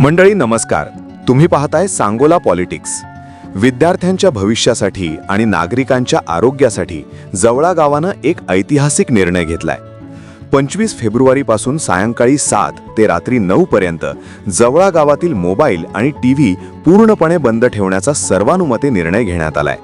मंडळी नमस्कार. तुम्ही पाहताय सांगोला पॉलिटिक्स. विद्यार्थ्यांच्या भविष्यासाठी आणि नागरिकांच्या आरोग्यासाठी जवळा गावानं एक ऐतिहासिक निर्णय घेतलाय. पंचवीस फेब्रुवारीपासून सायंकाळी सात ते रात्री नऊ पर्यंत जवळा गावातील मोबाईल आणि टी व्ही पूर्णपणे बंद ठेवण्याचा सर्वानुमते निर्णय घेण्यात आलाय.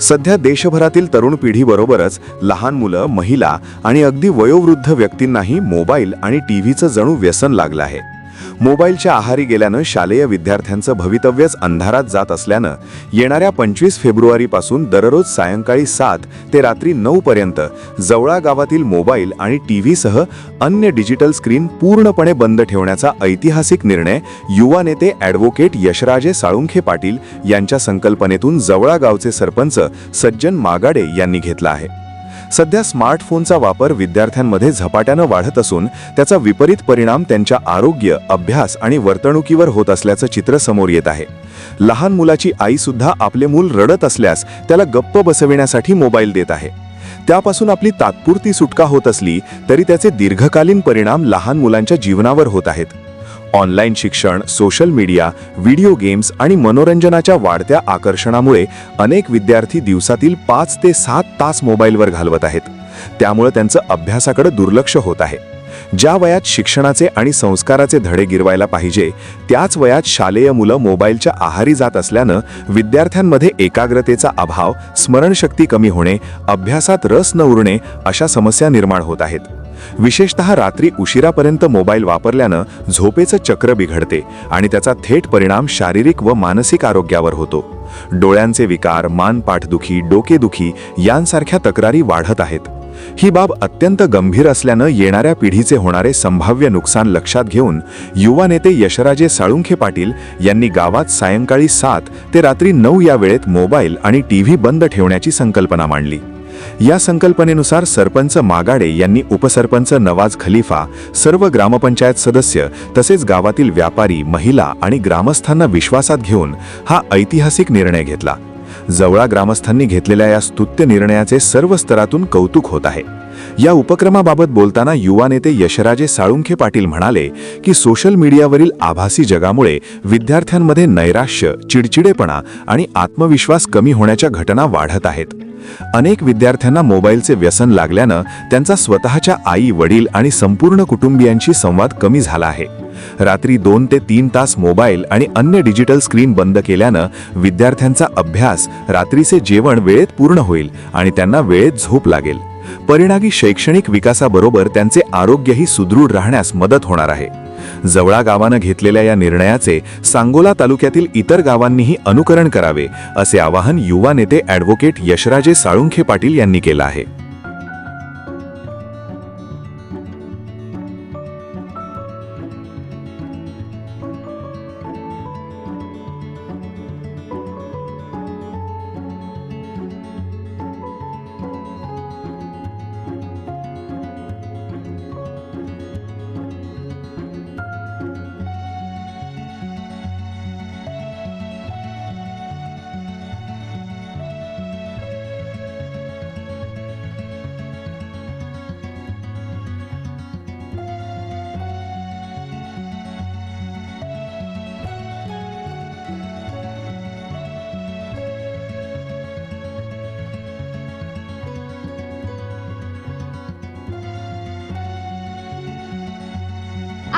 सध्या देशभरातील तरुण पिढीबरोबरच लहान मुलं महिला आणि अगदी वयोवृद्ध व्यक्तींनाही मोबाईल आणि टीव्हीचं जणू व्यसन लागलं आहे. मोबाईलच्या आहारी गेल्यानं शालेय विद्यार्थ्यांचं भवितव्यच अंधारात जात असल्यानं येणाऱ्या पंचवीस फेब्रुवारीपासून दररोज सायंकाळी सात ते रात्री नऊ पर्यंत जवळा गावातील मोबाईल आणि टी व्हीसह अन्य डिजिटल स्क्रीन पूर्णपणे बंद ठेवण्याचा ऐतिहासिक निर्णय युवा नेते ॲडव्होकेट यशराजे साळुंखे पाटील यांच्या संकल्पनेतून जवळा गावचे सरपंच सज्जन मागाडे यांनी घेतला आहे. सध्या स्मार्टफोनचा वापर विद्यार्थ्यांमध्ये झपाट्यानं वाढत असून त्याचा विपरीत परिणाम त्यांच्या आरोग्य अभ्यास आणि वर्तणुकीवर होत असल्याचं चित्र समोर येत आहे. लहान मुलाची आईसुद्धा आपले मूल रडत असल्यास त्याला गप्प बसविण्यासाठी मोबाईल देत आहे. त्यापासून आपली तात्पुरती सुटका होत असली तरी त्याचे दीर्घकालीन परिणाम लहान मुलांच्या जीवनावर होत आहेत. ऑनलाईन शिक्षण सोशल मीडिया व्हिडिओ गेम्स आणि मनोरंजनाच्या वाढत्या आकर्षणामुळे अनेक विद्यार्थी दिवसातील पाच ते सात तास मोबाईलवर घालवत आहेत. त्यामुळे त्यांचं अभ्यासाकडे दुर्लक्ष होत आहे. ज्या वयात शिक्षणाचे आणि संस्काराचे धडे गिरवायला पाहिजे त्याच वयात शालेय मुलं मोबाईलच्या आहारी जात असल्यानं विद्यार्थ्यांमध्ये एकाग्रतेचा अभाव स्मरणशक्ती कमी होणे अभ्यासात रस न उरणे अशा समस्या निर्माण होत आहेत. विशेषतः रात्री उशिरापर्यंत मोबाईल वापरल्यानं झोपेचं चक्र बिघडते आणि त्याचा थेट परिणाम शारीरिक व मानसिक आरोग्यावर होतो. डोळ्यांचे विकार मान पाठदुखी डोकेदुखी यांसारख्या तक्रारी वाढत आहेत. ही बाब अत्यंत गंभीर असल्यानं येणाऱ्या पिढीचे होणारे संभाव्य नुकसान लक्षात घेऊन युवा नेते यशराजे साळुंखे पाटील यांनी गावात सायंकाळी सात ते रात्री नऊ या वेळेत मोबाईल आणि टीव्ही बंद ठेवण्याची संकल्पना मांडली. या संकल्पनेनुसार सरपंच मागाडे यांनी उपसरपंच नवाज खलिफा सर्व ग्रामपंचायत सदस्य तसेच गावातील व्यापारी महिला आणि ग्रामस्थांना विश्वासात घेऊन हा ऐतिहासिक निर्णय घेतला. जवळा ग्रामस्थांनी घेतलेल्या या स्तुत्य निर्णयाचे सर्व स्तरातून कौतुक होत आहे. या उपक्रमाबाबत बोलताना युवा नेते यशराजे साळुंखे पाटील म्हणाले की सोशल मीडियावरील आभासी जगामुळे विद्यार्थ्यांमध्ये नैराश्य चिडचिडेपणा आणि आत्मविश्वास कमी होण्याच्या घटना वाढत आहेत. अनेक विद्यार्थ्यांना मोबाईलचे व्यसन लागल्यानं त्यांचा स्वतःच्या आई वडील आणि संपूर्ण कुटुंबियांशी संवाद कमी झाला आहे. रात्री दोन ते तीन तास मोबाईल आणि अन्य डिजिटल स्क्रीन बंद केल्यानं विद्यार्थ्यांचा अभ्यास रात्रीचे जेवण वेळेत पूर्ण होईल आणि त्यांना वेळेत झोप लागेल. परिणामी शैक्षणिक विकासाबरोबर त्यांचे आरोग्यही सुदृढ राहण्यास मदत होणार आहे. जवळा गावानं घेतलेल्या या निर्णयाचे सांगोला तालुक्यातील इतर गावांनीही अनुकरण करावे असे आवाहन युवा नेते ॲडव्होकेट यशराजे साळुंखे पाटील यांनी केलं आहे.